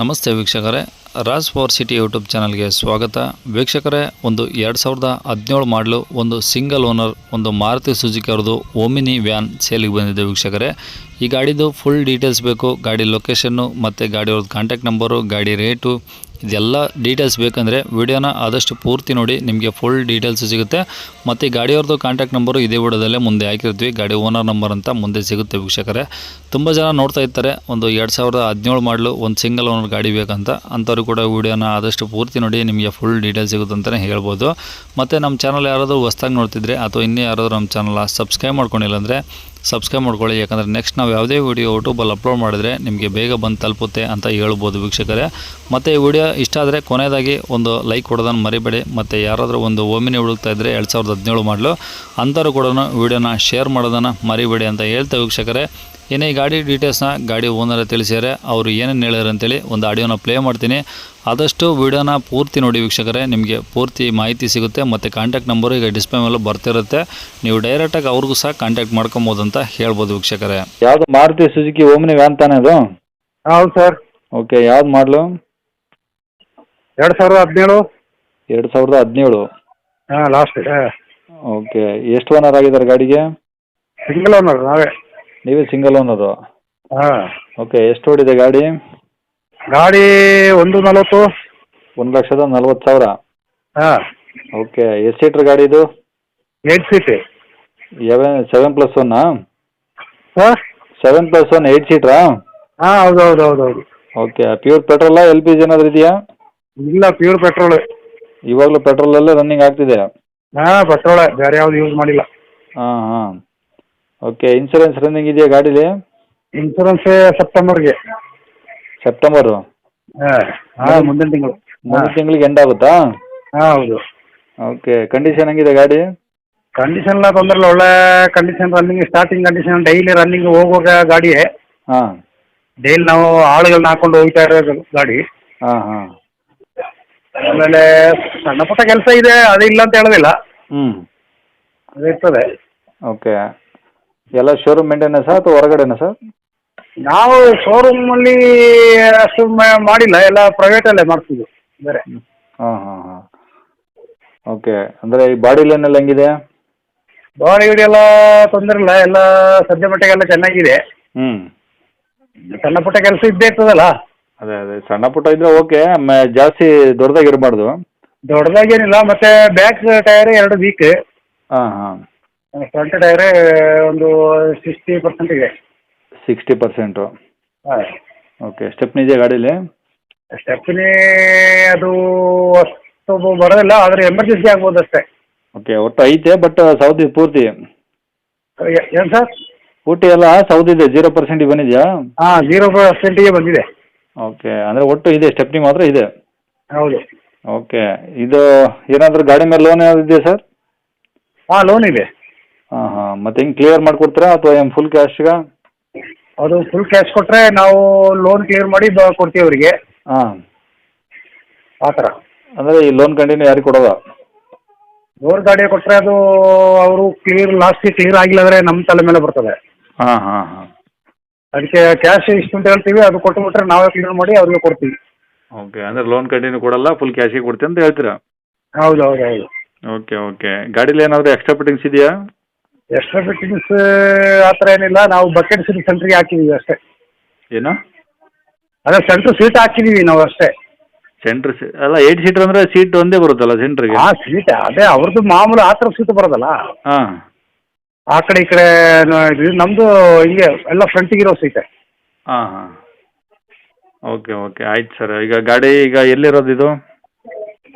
ನಮಸ್ತೆ ವೀಕ್ಷಕರೇ. Raj four city YouTube ಚಾನಲ್ಗೆ ಸ್ವಾಗತ. ವೀಕ್ಷಕರೇ, ಒಂದು ಎರಡು ಸಾವಿರದ ಹದಿನೇಳು ಮಾಡಲು ಒಂದು ಸಿಂಗಲ್ ಓನರ್, ಒಂದು ಮಾರುತಿ ಸುಜುಕಿ ಅವ್ರದ್ದು ಓಮಿನಿ ವ್ಯಾನ್ ಸೇಲಿಗೆ ಬಂದಿದೆ ವೀಕ್ಷಕರೇ. ಈ ಗಾಡಿದು ಫುಲ್ ಡೀಟೇಲ್ಸ್ ಬೇಕು. ಗಾಡಿ ಲೊಕೇಶನ್ನು ಮತ್ತು ಗಾಡಿ ಅವ್ರದ್ದು ಕಾಂಟ್ಯಾಕ್ಟ್ ನಂಬರು ಗಾಡಿ ರೇಟು ಇದೆಲ್ಲ ಡೀಟೇಲ್ಸ್ ಬೇಕಂದರೆ ವಿಡಿಯೋನ ಆದಷ್ಟು ಪೂರ್ತಿ ನೋಡಿ, ನಿಮಗೆ ಫುಲ್ ಡೀಟೇಲ್ಸ್ ಸಿಗುತ್ತೆ. ಮತ್ತು ಗಾಡಿಯವ್ರದ್ದು ಕಾಂಟ್ಯಾಕ್ಟ್ ನಂಬರು ಇದೇ ವಿಡಿಯೋದಲ್ಲೇ ಮುಂದೆ ಹಾಕಿರ್ತೀವಿ. ಗಾಡಿ ಓನರ್ ನಂಬರ್ ಅಂತ ಮುಂದೆ ಸಿಗುತ್ತೆ ವೀಕ್ಷಕರೇ. ತುಂಬ ಜನ ನೋಡ್ತಾ ಇರ್ತಾರೆ, ಒಂದು ಎರಡು ಸಾವಿರದ ಹದಿನೇಳು ಮಾಡಲು ಒಂದು ಸಿಂಗಲ್ ಓನರ್ ಗಾಡಿ ಬೇಕಂತ. ಅಂಥವ್ರು ಕೂಡ ವಿಡಿಯೋನ ಆದಷ್ಟು ಪೂರ್ತಿ ನೋಡಿ, ನಿಮಗೆ ಫುಲ್ ಡೀಟೇಲ್ಸ್ ಸಿಗುತ್ತೆ ಅಂತಲೇ ಹೇಳ್ಬೋದು. ಮತ್ತು ನಮ್ಮ ಚಾನಲ್ ಯಾರಾದರೂ ಹೊಸ್ದಾಗಿ ನೋಡ್ತಿದ್ರೆ, ಅಥವಾ ಇನ್ನೇ ಯಾರಾದರೂ ನಮ್ಮ ಚಾನಲ್ ಸಬ್ಸ್ಕ್ರೈಬ್ ಮಾಡ್ಕೊಂಡಿಲ್ಲ ಅಂದರೆ ಸಬ್ಸ್ಕ್ರೈಬ್ ಮಾಡ್ಕೊಳ್ಳಿ, ಯಾಕಂದರೆ ನೆಕ್ಸ್ಟ್ ನಾವು ಯಾವುದೇ ವೀಡಿಯೋ ಯೂಟ್ಯೂಬಲ್ಲಿ ಅಪ್ಲೋಡ್ ಮಾಡಿದರೆ ನಿಮಗೆ ಬೇಗ ಬಂದು ತಲುಪುತ್ತೆ ಅಂತ ಹೇಳ್ಬೋದು ವೀಕ್ಷಕರೇ. ಮತ್ತು ಈ ವಿಡಿಯೋ ಇಷ್ಟ ಆದರೆ ಕೊನೆಯದಾಗಿ ಒಂದು ಲೈಕ್ ಕೊಡೋದನ್ನು ಮರಿಬೇಡಿ. ಮತ್ತು ಯಾರಾದರೂ ಒಂದು ಓಮಿನಿ ಹುಡುಕ್ತಾ ಇದ್ದರೆ ಎರಡು ಸಾವಿರದ ಹದಿನೇಳು ಮಾಡಲು ಅಂಥವ್ರು ಕೂಡ ವೀಡಿಯೋನ ಶೇರ್ ಮಾಡೋದನ್ನು ಮರಿಬೇಡಿ ಅಂತ ಹೇಳ್ತಾ ವೀಕ್ಷಕರೇ. ಏನೇ ಈ ಗಾಡಿ ಡೀಟೇಲ್ಸ್ನ ಗಾಡಿ ಓನರ್ ತಿಳಿಸಿದರೆ ಅವರು ಏನೇನು ಹೇಳ್ಯಾರ ಅಂತೇಳಿ ಒಂದು ಆಡಿಯೋನ ಪ್ಲೇ ಮಾಡ್ತೀನಿ. ಆದಷ್ಟು ವೀಡಿಯೋನ ಪೂರ್ತಿ ನೋಡಿ ವೀಕ್ಷಕರೇ ನಿಮಗೆ ಪೂರ್ತಿ ಮಾಹಿತಿ ಸಿಗುತ್ತೆ ಮತ್ತು ಕಾಂಟ್ಯಾಕ್ಟ್ ನಂಬರು ಈಗ ಡಿಸ್ಪ್ಲೇ ಮೇಲೆ ಬರ್ತಿರುತ್ತೆ. ನೀವು ಡೈರೆಕ್ಟಾಗಿ ಅವ್ರಿಗೂ ಸಹ ಕಾಂಟ್ಯಾಕ್ಟ್ ಮಾಡ್ಕೊಬೋದು ಅಂತ ಹೇಳ್ಬೋದು ವೀಕ್ಷಕರೇ. ಯಾವುದು ಮಾರುತಿ ಸುಜುಕಿ ಓಮ್ನಿ ವ್ಯಾನ್ ತಾನೇ ಅದು? ಹೌದು ಸರ್. ಓಕೆ ಯಾವ್ದು ಮಾಡಲು ಎರಡು ಸಾವಿರದ ಹದಿನೇಳು. ಎರಡು ಸಾವಿರದ ಹದಿನೇಳು. ಹಾಂ ಲಾಸ್ಟ್ ಓಕೆ ಎಷ್ಟು ಓನರ್ ಆಗಿದ್ದಾರೆ ಗಾಡಿಗೆ? ಸಿಂಗಲ್ ಓನರ್ ನಾವೇ. ನೀವೇ ಸಿಂಗಲ್ ಓನರು ಹಾಂ. ಓಕೆ ಎಷ್ಟು ಓಡಿದೆ ಗಾಡಿ? ಗಾಡಿ ಒಂದು ನಲವತ್ತು. ಒಂದು ಲಕ್ಷದ ನಲ್ವತ್ತು ಸಾವಿರ? ಹಾಂ. ಓಕೆ ಎಷ್ಟು ಸೀಟ್ರ್ ಗಾಡಿ ಇದು? ಏಟ್ ಸೀಟ್ ಸೆವೆನ್ ಪ್ಲಸ್ ಒನ್ನಾ ಹಾಂ? ಸೆವೆನ್ ಪ್ಲಸ್ ಒನ್ ಏಯ್ಟ್ ಸೀಟ್ರಾ ಹಾಂ ಹೌದು ಹೌದು ಹೌದು ಹೌದು. ಓಕೆ ಪ್ಯೂರ್ ಪೆಟ್ರೋಲಾ ಎಲ್ ಪಿ ಜಿ ಏನಾದರೂ ಇದೆಯಾ? ಇಲ್ಲ ಪ್ಯೂರ್ ಪೆಟ್ರೋಲ್ ಇವಾಗಲೂ ಪೆಟ್ರೋಲಲ್ಲೇ ರನ್ನಿಂಗ್ ಆಗ್ತಿದೆ? ಹಾಂ ಪೆಟ್ರೋಲ್ ಬೇರೆ ಯಾವ್ದು ಯೂಸ್ ಮಾಡಿಲ್ಲ. ಹಾಂ ಹಾಂ. ಓಕೆ ಇನ್ಸೂರೆನ್ಸ್ ರನ್ನಿಂಗ್ ಇದೆಯಾ ಗಾಡೀಲಿ? ಇನ್ಸೂರೆನ್ಸ್ ಸೆಪ್ಟೆಂಬರ್ಗೆ ಸೆಪ್ಟೆಂಬರು ಹಾಂ ಮುಂದಿನ ತಿಂಗಳು. ಮುಂದಿನ ತಿಂಗಳಿಗೆ ಎಂಡ್ ಆಗುತ್ತಾ? ಹಾಂ ಹೌದು. ಓಕೆ ಕಂಡೀಷನ್ ಹೆಂಗಿದೆ ಗಾಡಿ? ಕಂಡೀಷನ್ ಎಲ್ಲ ತೊಂದರೆ ಇಲ್ಲ ಒಳ್ಳೆ condition running starting condition daily running ಹೋಗುವಾಗ ಗಾಡಿ. ಹಾಂ. ಡೈಲಿ ನಾವು ಆಳುಗಳನ್ನ ಹಾಕೊಂಡು ಹೋಗ್ತಾ ಇರೋ ಗಾಡಿ. ಹಾಂ ಹಾಂ. ಆಮೇಲೆ ಸಣ್ಣ ಪುಟ್ಟ ಕೆಲಸ ಇದೆ ಅದು ಇಲ್ಲ ಅಂತ ಹೇಳೋದಿಲ್ಲ. ಹ್ಞೂ ಅದು ಇರ್ತದೆ. ಓಕೆ ಎಲ್ಲ ಶೋರೂಮ್ ಮೇಂಟೆನೆನ್ಸಾ ಅಥವಾ ಹೊರಗಡೆನಾ ಸರ್ ನಾವು ಶೋರೂಮಲ್ಲಿ ಅಷ್ಟು ಮ- ಮಾಡಿಲ್ಲ ಎಲ್ಲ ಪ್ರೈವೇಟಲ್ಲೇ ಮಾಡ್ತಿದ್ವಿ ಬೇರೆ. ಹಾಂ ಹಾಂ ಹಾಂ. ಓಕೆ ಅಂದರೆ ಈ ಬಾಡಿ ಎಲ್ಲ ಹೆಂಗಿದೆ? ಬಾಡಿ ಗಿಡಿ ಎಲ್ಲ ತೊಂದರೆ ಇಲ್ಲ ಎಲ್ಲ ಸದ್ಯ ಮಟ್ಟಿಗೆಲ್ಲ ಚೆನ್ನಾಗಿದೆ. ಹ್ಞೂ ಸಣ್ಣ ಪುಟ್ಟ ಕೆಲಸ ಇದ್ದೇ ಇರ್ತದಲ್ಲ? ಅದೇ ಅದೇ. ಸಣ್ಣ ಪುಟ್ಟ ಇದ್ರೆ ಓಕೆ ಜಾಸ್ತಿ ದೊಡ್ಡದಾಗಿರಬಾರ್ದು ದೊಡ್ಡದಾಗೇನಿಲ್ಲ ಮತ್ತೆ ಬ್ಯಾಕ್ ಟೈರ್ ಎರಡು ವೀಕ್ ಹಾಂ ಹಾಂ. ಫ್ರಂಟ್ ಟೈರ್ ಒಂದು ಸಿಕ್ಸ್ಟಿ ಪರ್ಸೆಂಟ್ ಇದೆ. ಸಿಕ್ಸ್ಟಿ ಪರ್ಸೆಂಟು ಹಾಂ. ಓಕೆ ಸ್ಟೆಪ್ನಿ ಇದೆ ಗಾಡೀಲಿ? ಸ್ಟೆಪ್ನಿ ಅದು ಅಷ್ಟು ಬರೋದಿಲ್ಲ ಆದರೆ ಎಮರ್ಜೆನ್ಸಿ ಆಗ್ಬೋದು ಅಷ್ಟೇ. ಓಕೆ ಒಟ್ಟು ಐತೆ ಬಟ್ ಸೌದಿ ಪೂರ್ತಿ? ಏನು ಸರ್? ಊಟಿ ಎಲ್ಲ ಸೌದಿದೆ ಜೀರೋ ಪರ್ಸೆಂಟಿಗೆ ಬಂದಿದೆಯಾ? ಹಾಂ ಜೀರೋ ಪರ್ಸೆಂಟಿಗೆ ಬಂದಿದೆ. ಓಕೆ ಅಂದರೆ ಒಟ್ಟು ಇದೆ ಸ್ಟೆಪ್ನಿ ಮಾತ್ರ ಇದೆ? ಹೌದು. ಓಕೆ ಇದು ಏನಾದರೂ ಗಾಡಿ ಮೇಲೆ ಲೋನ್ ಏನಾದ್ರು ಇದೆಯಾ ಸರ್? ಹಾಂ ಲೋನ್ ಇದೆ. ಮತ್ತೆ ಹಿಂಗೆ ಕ್ಲಿಯರ್ ಮಾಡಿಕೊಡ್ತೀರಾ ಅಥವಾ ಏನು ಫುಲ್ ಕ್ಯಾಶ್ಗ ಅದು ಫುಲ್ ಕ್ಯಾಶ್ ಕೊಟ್ಟರೆ ನಾವು ಲೋನ್ ಕ್ಲಿಯರ್ ಮಾಡಿ ಬ- ಕೊಡ್ತೀವಿ ಅವರಿಗೆ. ಹಾಂ. ಆ ಥರ. ಅಂದರೆ ಈ ಲೋನ್ ಕಂಟಿನ್ಯೂ ಯಾರಿಗೆ ಕೊಡೋದ? ಲೋನ್ ಗಾಡಿ ಕೊಟ್ಟರೆ ಅದು ಅವರು ಕ್ಲಿಯರ್ ಲಾಸ್ಟಿಗೆ ಕ್ಲಿಯರ್ ಆಗಿಲ್ಲ ಅಂದರೆ ನಮ್ಮ ತಲೆ ಮೇಲೆ ಬರ್ತದೆ. ಹಾಂ ಹಾಂ ಹಾಂ. ಅದಕ್ಕೆ ಕ್ಯಾಶ್ ಇಷ್ಟು ಅಂತ ಹೇಳ್ತೀವಿ ಅದು ಕೊಟ್ಟು ಬಿಟ್ರೆ ನಾವೇ ಕ್ಲಿಯರ್ ಮಾಡಿ ಅವ್ರಿಗೆ ಕೊಡ್ತೀವಿ. ಓಕೆ ಅಂದರೆ ಲೋನ್ ಕಂಟಿನ್ಯೂ ಕೊಡಲ್ಲ ಫುಲ್ ಕ್ಯಾಶಿಗೆ ಕೊಡ್ತೀನಿ ಅಂತ ಹೇಳ್ತೀರಾ? ಹೌದು ಹೌದು ಹೌದು. ಓಕೆ ಓಕೆ ಗಾಡೀಲಿ ಏನಾದರೂ ಎಕ್ಸ್ಟ್ರಾ ಫಿಟ್ಟಿಂಗ್ಸ್ ಇದೆಯಾ? ಎಕ್ಸ್ಟ್ರಾ ಫಿಟ್ಟಿಂಗ್ಸ್ ಆ ಥರ ಏನಿಲ್ಲ. ನಾವು ಬಕೆಟ್ ಸೀಟ್ ಸೆಂಟ್ರಿಗೆ ಹಾಕಿದ್ದೀವಿ ಅಷ್ಟೇ. ಏನು? ಅದೇ ಸೆಂಟ್ರ್ ಸೀಟ್ ಹಾಕಿದ್ದೀವಿ ನಾವು ಅಷ್ಟೇ. ಸೆಂಟ್ರ್ ಸೀ ಅಲ್ಲ ಏಟ್ ಸೀಟರ್ ಅಂದರೆ ಸೀಟ್ ಒಂದೇ ಬರುತ್ತಲ್ಲ ಸೆಂಟ್ರಿಗೆ ಆ ಸೀಟ್ ಅದೇ ಅವ್ರದ್ದು ಮಾಮೂಲು ಆ ಥರ ಸೀಟ್ ಬರೋದಲ್ಲ. ಹಾಂ. ಆ ಕಡೆ ಈ ಕಡೆ ಇದು ನಮ್ಮದು ಹಿಂಗೆ ಎಲ್ಲ ಫ್ರಂಟಿಗೆ ಇರೋ ಸೀಟೆ ಹಾಂ ಹಾಂ. ಓಕೆ ಓಕೆ ಆಯ್ತು ಸರ್. ಈಗ ಗಾಡಿ ಈಗ ಎಲ್ಲಿರೋದು ಇದು?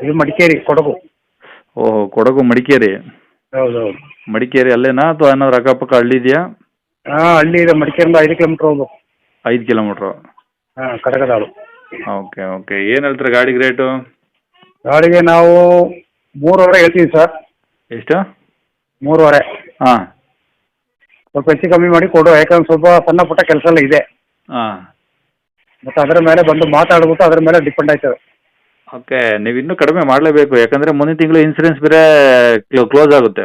ಇದು ಮಡಿಕೇರಿ ಕೊಡಗು. ಓಹೋ ಕೊಡಗು ಮಡಿಕೇರಿ. ಹೌದು ಹೌದು ಮಡಿಕೇರಿ ಅಲ್ಲೇನಾ ಅಥವಾ ಏನಾದ್ರು ಅಕ್ಕಪಕ್ಕ ಹಳ್ಳಿ ಇದೆಯಾ? ಹಾಂ ಹಳ್ಳಿ ಇದೆ. ಮಡಿಕೇರಿಂದ ಐದು ಕಿಲೋಮೀಟ್ರ್ ಹೋಗ್ಬೇಕು. ಐದು ಕಿಲೋಮೀಟ್ರು ಹಾಂ ಕಡಗದಾಳು ಓಕೆ ಓಕೆ. ಏನು ಹೇಳ್ತೀರಾ ಗಾಡಿಗೆ ರೇಟು ಗಾಡಿಗೆ ನಾವು ಮೂರುವರೆ ಹೇಳ್ತೀವಿ ಸರ್. ಎಷ್ಟು? ಮೂರುವರೆ. ಹಾಂ. ಸ್ವಲ್ಪ ಹೆಚ್ಚು ಕಮ್ಮಿ ಮಾಡಿ ಕೊಡು. ಯಾಕಂದ್ರೆ ಸ್ವಲ್ಪ ಸಣ್ಣ ಪುಟ್ಟ ಕೆಲಸ ಎಲ್ಲ ಇದೆ. ಹಾಂ. ಮತ್ತು ಅದರ ಮೇಲೆ ಬಂದು ಮಾತಾಡ್ಬಿಟ್ಟು ಅದರ ಮೇಲೆ ಡಿಪೆಂಡ್ ಆಯ್ತದೆ ಓಕೆ ನೀವು ಇನ್ನೂ ಕಡಿಮೆ ಮಾಡಲೇಬೇಕು ಯಾಕಂದರೆ ಮುಂದಿನ ತಿಂಗಳು ಇನ್ಸೂರೆನ್ಸ್ ಬೇರೆ ಕ್ಲೋಸ್ ಆಗುತ್ತೆ.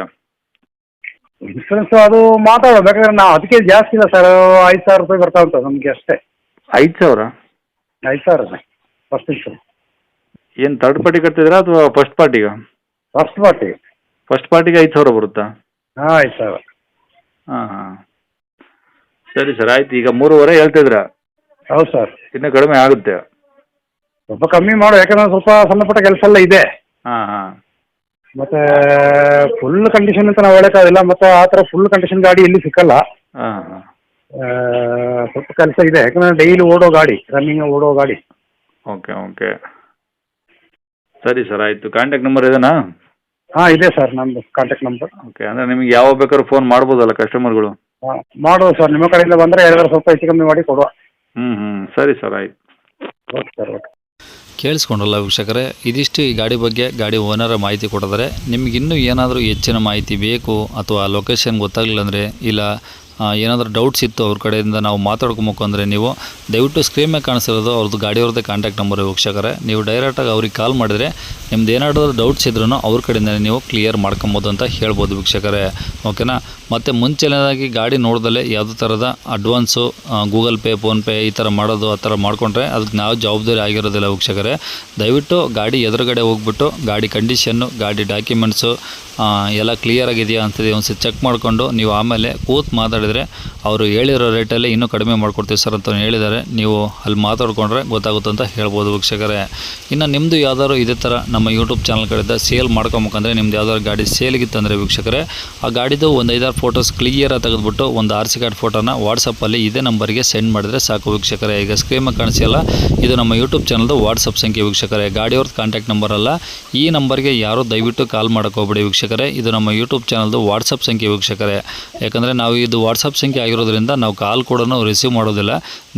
ಇನ್ಸೂರೆನ್ಸ್ ಅದು ಮಾತಾಡೋದು ಬೇಕಾದ್ರೆ ನಾವು ಅದಕ್ಕೆ ಜಾಸ್ತಿ ಇಲ್ಲ ಸರ್ ಐದು ಸಾವಿರ ರೂಪಾಯಿ ಬರ್ತಾ ಉಂಟು ನಮಗೆ ಅಷ್ಟೇ. ಐದು ಸಾವಿರ? ಐದು ಸಾವಿರ ಫಸ್ಟ್ ಇನ್ಸೂರೆನ್ಸ್ ಏನು ತರ್ಡ್ ಪಾರ್ಟಿ ಕಟ್ತಿದ್ದೀರಾ ಅಥವಾ ಫಸ್ಟ್ ಪಾರ್ಟಿಗೆ ಫಸ್ಟ್ ಪಾರ್ಟಿ ಫಸ್ಟ್ ಪಾರ್ಟಿಗೆ ಐದು ಸಾವಿರ ಬರುತ್ತಾ? ಹಾಂ ಐದು ಸಾವಿರ. ಹಾಂ ಹಾಂ. ಸರಿ ಸರ್ ಆಯ್ತು. ಈಗ ಮೂರುವರೆ ಹೇಳ್ತಿದ್ರ ಹೌದು ಸರ್ ಇನ್ನೂ ಕಡಿಮೆ ಆಗುತ್ತೆ. ಸ್ವಲ್ಪ ಕಮ್ಮಿ ಮಾಡು ಯಾಕಂದ್ರೆ ಸ್ವಲ್ಪ ಸಣ್ಣ ಪುಟ್ಟ ಕೆಲಸ ಎಲ್ಲ ಇದೆ. ಹಾಂ ಹಾಂ. ಮತ್ತೆ ಫುಲ್ ಕಂಡೀಷನ್ ಅಂತ ನಾವು ಹೇಳಕ್ಕಾಗಿಲ್ಲ ಮತ್ತೆ ಆ ಥರ ಫುಲ್ ಕಂಡೀಷನ್ ಗಾಡಿ ಎಲ್ಲಿ ಸಿಕ್ಕಲ್ಲ. ಹಾಂ ಹಾಂ. ಆ, ಸ್ವಲ್ಪ ಕೆಲಸ ಇದೆ ಯಾಕಂದ್ರೆ ಡೈಲಿ ಓಡೋ ಗಾಡಿ ರನ್ನಿಂಗ್ ಓಡೋ ಗಾಡಿ. Okay okay. ಸರಿ ಸರ್ ಆಯಿತು. ಕಾಂಟ್ಯಾಕ್ಟ್ ನಂಬರ್ ಇದೇನಾ? ಹಾಂ ಇದೆ ಸರ್ ನಮ್ಮದು ಕಾಂಟ್ಯಾಕ್ಟ್ ನಂಬರ್ ಓಕೆ ಅಂದರೆ ನಿಮಗೆ ಯಾವಾಗ ಬೇಕಾದ್ರೂ ಫೋನ್ ಮಾಡ್ಬೋದಲ್ಲ ಕಸ್ಟಮರ್ಗಳು ಹಾಂ ಮಾಡುವ ಸರ್ ನಿಮ್ಮ ಕಡೆಯಿಂದ ಬಂದರೆ ಹೇಳಿದ್ರೆ ಸ್ವಲ್ಪ ಹೆಚ್ಚು ಕಮ್ಮಿ ಮಾಡಿ ಕೊಡುವ. ಹ್ಞೂ ಹ್ಞೂ ಸರಿ ಸರ್ ಆಯ್ತು. Okay sir okay. ಕೇಳಿಸ್ಕೊಂಡ್ರಲ್ಲ ವೀಕ್ಷಕರೇ, ಇದಿಷ್ಟು ಈ ಗಾಡಿ ಬಗ್ಗೆ ಗಾಡಿ ಓನರ ಮಾಹಿತಿ ಕೊಟ್ಟಿದ್ದಾರೆ. ನಿಮಗಿನ್ನೂ ಏನಾದರೂ ಹೆಚ್ಚಿನ ಮಾಹಿತಿ ಬೇಕು ಅಥವಾ ಲೊಕೇಶನ್ ಗೊತ್ತಾಗಲಿಲ್ಲ ಅಂದರೆ, ಇಲ್ಲ ಏನಾದರೂ ಡೌಟ್ಸ್ ಇತ್ತು ಅವ್ರ ಕಡೆಯಿಂದ ನಾವು ಮಾತಾಡ್ಕೊಬೇಕು ಅಂದರೆ ನೀವು, ದಯವಿಟ್ಟು ಸ್ಕ್ರೀನ್ ಮೇಲೆ ಕಾಣಿಸಿರೋದು ಅವ್ರದ್ದು ಗಾಡಿಯವ್ರದ್ದೇ ಕಾಂಟ್ಯಾಕ್ಟ್ ನಂಬರ್ ವೀಕ್ಷಕರೇ. ನೀವು ಡೈರೆಕ್ಟಾಗಿ ಅವ್ರಿಗೆ ಕಾಲ್ ಮಾಡಿದರೆ ನಿಮ್ದು ಏನಾದರೂ ಡೌಟ್ಸ್ ಇದ್ರೂ ಅವ್ರ ಕಡೆಯಿಂದ ನೀವು ಕ್ಲಿಯರ್ ಮಾಡ್ಕೊಬೋದು ಅಂತ ಹೇಳ್ಬೋದು ವೀಕ್ಷಕರೇ. ಓಕೆನಾ ಮತ್ತು ಮುಂಚೆನೇದಾಗಿ ಗಾಡಿ ನೋಡ್ದಲೇ ಯಾವುದೇ ಥರದ ಅಡ್ವಾನ್ಸು ಗೂಗಲ್ ಪೇ ಫೋನ್ಪೇ ಈ ಥರ ಮಾಡೋದು, ಆ ಥರ ಮಾಡಿಕೊಂಡ್ರೆ ಅದಕ್ಕೆ ನಾವು ಜವಾಬ್ದಾರಿ ಆಗಿರೋದಿಲ್ಲ ವೀಕ್ಷಕರೇ. ದಯವಿಟ್ಟು ಗಾಡಿ ಎದುರುಗಡೆ ಹೋಗ್ಬಿಟ್ಟು, ಗಾಡಿ ಕಂಡೀಷನ್ನು ಗಾಡಿ ಡಾಕ್ಯುಮೆಂಟ್ಸು ಎಲ್ಲ ಕ್ಲಿಯರ್ ಆಗಿದೆಯಾ ಅಂತೇಳಿ ಒಂದು ಚೆಕ್ ಮಾಡಿಕೊಂಡು ನೀವು ಆಮೇಲೆ ಕೂತ್ ಮಾತಾಡಿದರೆ ಅವರು ಹೇಳಿರೋ ರೇಟಲ್ಲಿ ಇನ್ನೂ ಕಡಿಮೆ ಮಾಡಿಕೊಡ್ತೀವಿ ಸರ್ ಅಂತ ಹೇಳಿದ್ದಾರೆ. ನೀವು ಅಲ್ಲಿ ಮಾತಾಡ್ಕೊಂಡ್ರೆ ಗೊತ್ತಾಗುತ್ತೆ ಅಂತ ಹೇಳ್ಬೋದು ವೀಕ್ಷಕರೇ. ಇನ್ನು ನಿಮ್ಮದು ಯಾವ್ದಾದ್ರು ಇದೇ ಥರ ನಮ್ಮ ಯೂಟ್ಯೂಬ್ ಚಾನಲ್ ಕಡೆಯಿಂದ ಸೇಲ್ ಮಾಡ್ಕೊಬೇಕಂದ್ರೆ ನಿಮ್ದು ಯಾವ್ದಾದ್ರು ಗಾಡಿ ಸೇಲ್ಗಿತ್ತಂದರೆ ವೀಕ್ಷಕರೇ, ಆ ಗಾಡಿದು ಒಂದು ಐದಾರು ಫೋಟೋಸ್ ಕ್ಲಿಯರಾಗಿ ತೆಗೆದುಬಿಟ್ಟು ಒಂದು ಆರ್ ಸಿ ಕಾರ್ಡ್ ಫೋಟೋನ ವಾಟ್ಸಪ್ಪಲ್ಲಿ ಇದೇ ನಂಬರ್ಗೆ ಸೆಂಡ್ ಮಾಡಿದರೆ ಸಾಕು ವೀಕ್ಷಕರೇ. ಈಗ ಸ್ಕ್ರೀನ್ ಕಾಣಿಸಿಲ್ಲ ಇದು ನಮ್ಮ ಯೂಟ್ಯೂಬ್ ಚಾನಲ್ದು ವಾಟ್ಸಪ್ ಸಂಖ್ಯೆ ವೀಕ್ಷಕರೇ. ಗಾಡಿಯವ್ರದ್ದು ಕಾಂಟ್ಯಾಕ್ಟ್ ನಂಬರ್ ಅಲ್ಲ, ಈ ನಂಬರ್ಗೆ ಯಾರೂ ದಯವಿಟ್ಟು ಕಾಲ್ ಮಾಡೋಕೆ ಹೋಗ್ಬೇಡಿ ವೀಕ್ಷಕರೇ, ಇದು ನಮ್ಮ ಯೂಟ್ಯೂಬ್ ಚಾನಲ್ದು ವಾಟ್ಸಪ್ ಸಂಖ್ಯೆ ವೀಕ್ಷಕರೇ. ಯಾಕಂದರೆ ನಾವು ಇದು ವಾಟ್ಸಪ್ ಸಂಖ್ಯೆ ಆಗಿರೋದ್ರಿಂದ ನಾವು ಕಾಲ್ ಕೂಡ ರಿಸೀವ್ ಮಾಡೋದಿಲ್ಲ.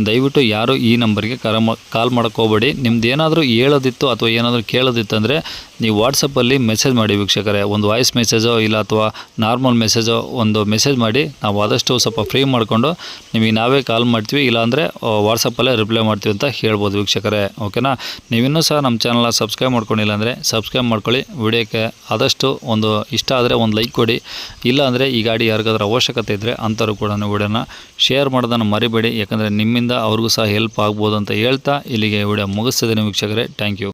ದಯವಿಟ್ಟು ಯಾರು ಈ ನಂಬರ್ಗೆ ಕರ ಕಾಲ್ ಮಾಡೋಕ್ಕೋಗ್ಬೇಡಿ ನಿಮ್ದು ಏನಾದರೂ ಹೇಳೋದಿತ್ತು ಅಥವಾ ಏನಾದರೂ ಕೇಳೋದಿತ್ತು ಅಂದರೆ ನೀವು ವಾಟ್ಸಪ್ಪಲ್ಲಿ ಮೆಸೇಜ್ ಮಾಡಿ ವೀಕ್ಷಕರೇ. ಒಂದು ವಾಯ್ಸ್ ಮೆಸೇಜೋ ಇಲ್ಲ ಅಥವಾ ನಾರ್ಮಲ್ ಮೆಸೇಜೋ ಒಂದು ಮೆಸೇಜ್ ಮಾಡಿ ನಾವು ಆದಷ್ಟು ಸ್ವಲ್ಪ ಫ್ರೀ ಮಾಡಿಕೊಂಡು ನಿಮಗೆ ನಾವೇ ಕಾಲ್ ಮಾಡ್ತೀವಿ. ಇಲ್ಲಾಂದರೆ ವಾಟ್ಸಪ್ಪಲ್ಲೇ ರಿಪ್ಲೈ ಮಾಡ್ತೀವಿ ಅಂತ ಹೇಳ್ಬೋದು ವೀಕ್ಷಕರೇ. ಓಕೆನಾ ನೀವಿನ್ನೂ ಸಹ ನಮ್ಮ ಚಾನಲ್ನ ಸಬ್ಸ್ಕ್ರೈಬ್ ಮಾಡ್ಕೊಂಡಿಲ್ಲ ಅಂದರೆ ಸಬ್ಸ್ಕ್ರೈಬ್ ಮಾಡ್ಕೊಳ್ಳಿ. ವಿಡಿಯೋಕ್ಕೆ ಆದಷ್ಟು ಒಂದು ಇಷ್ಟ ಆದರೆ ಒಂದು ಲೈಕ್ ಕೊಡಿ. ಇಲ್ಲ ಅಂದರೆ ಈ ಗಾಡಿ ಯಾರಿಗಾದ್ರೂ ಅವಶ್ಯಕತೆ ಇದ್ದರೆ ಅಂಥವ್ರು ಕೂಡ ವಿಡಿಯೋನ ಶೇರ್ ಮಾಡೋದನ್ನು ಮರಿಬೇಡಿ. ಯಾಕಂದರೆ ನಿಮ್ಮಿಂದ ಅವ್ರಿಗೂ ಸಹ ಹೆಲ್ಪ್ ಆಗ್ಬೋದು ಅಂತ ಹೇಳ್ತಾ ಇಲ್ಲಿಗೆ ವಿಡಿಯೋ ಮುಗಿಸ್ತಿದ್ದೀನಿ ವೀಕ್ಷಕರೇ. Thank you